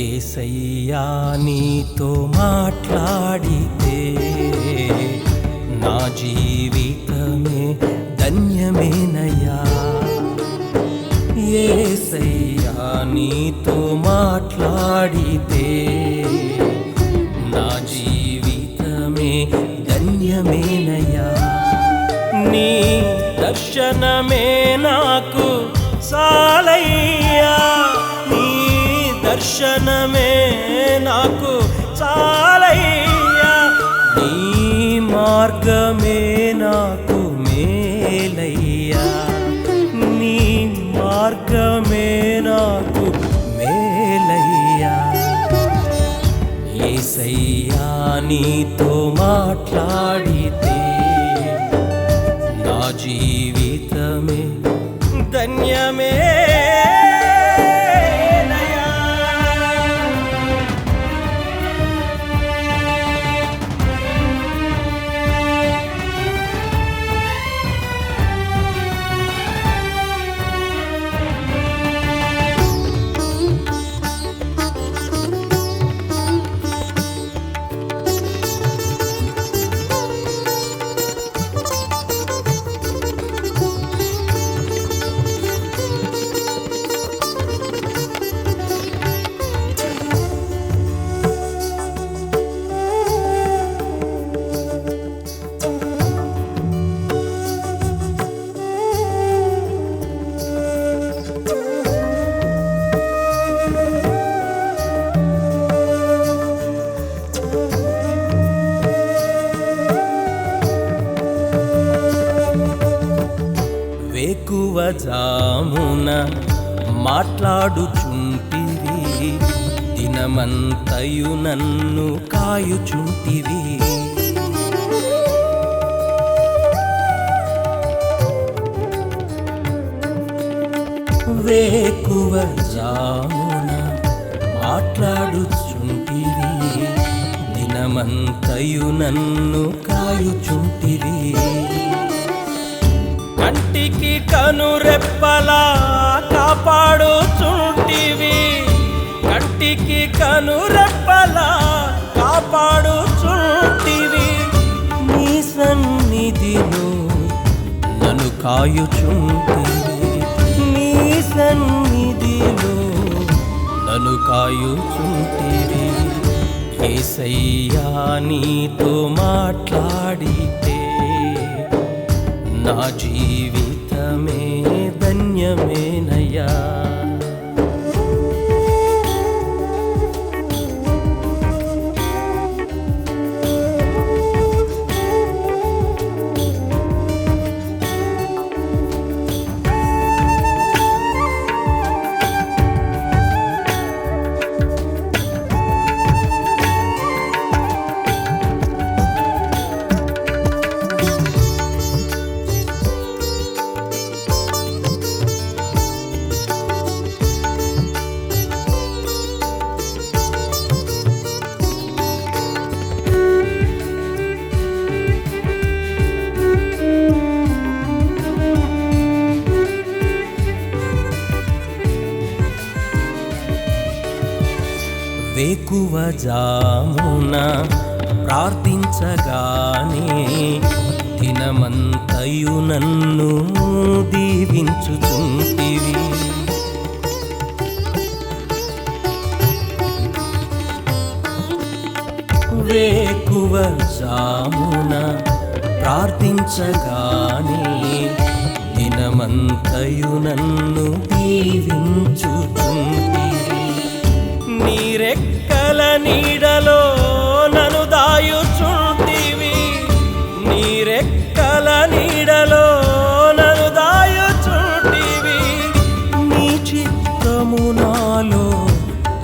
ఏసయ్యా నీతో మాట్లాడితే నా జీవితమే ధన్యమేనయ్యా. ఏసయ్యా నీతో మాట్లాడితే నా జీవితమే ధన్యమేనయ్యా. నీ దర్శనమే నాకు చాలయ్యా దర్శనమే నాకు చాలయ్యా. నీ మార్గమే నాకు మేలయ్యా. నీ మార్గమే నాకు మేలయ్యా. ఏసయ్యా నీతో మాట్లాడితే నా జీవితమే ధన్యమే. వేకువ జామున మాట్లాడుచుంటివి. దినమంతయు నన్ను కాయుచుంటివి. వేకువ జామున మాట్లాడుచుంటివి. దినమంతయు నన్ను కాయుచుంటివి. కంటికి కనురెప్పలా కాపాడుచుంటివి. కంటికి కనురెప్పలా కాపాడుచుంటివి. నీ సన్నిధిలో నన్ను కాయుచుంటివి. నీ సన్నిధిలో నన్ను కాయుచుంటివి. ఏసయ్యా నీతో మాట్లాడితే నా జీవితమే ధన్యమేనయ్యా వేకువ జామున ప్రార్థించగానే దినమంతయు నన్ను దీవించుచుంటివి. వేకువ జామున ప్రార్థించగానే దినమంతయు నన్ను దీవించుచుంటివి. నీరెక్కల నీడలో నను దాయుచుంటివి. నీరెక్కల నీడలో నను దాయుచుంటివి. నీ చిత్తము నాలో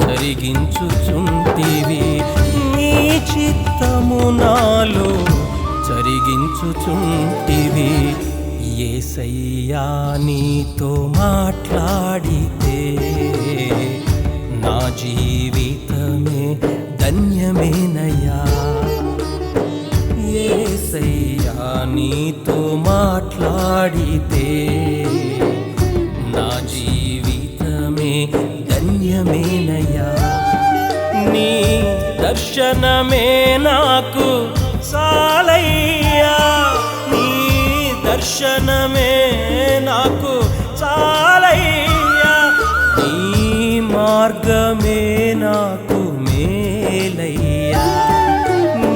జరిగించుచుంటివి. నీ చిత్తము నాలో జరిగించుచుంటివి. ఏసయ్యా నీతో మాట్లాడితే నా జీవితమే ధన్యమేనయ్యా ఏసయ్యా నీతో మాట్లాడితే నా జీవితమే ధన్యమేనయ్యా నీ దర్శనమే నాకు సాలయ్యా. నీ దర్శనమే మార్గమే నాకు మేలయ్యా.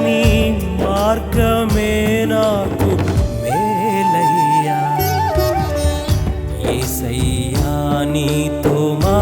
నీ మార్గమే నాకు మేలయ్యా. ఏసయ్యా నీతో మా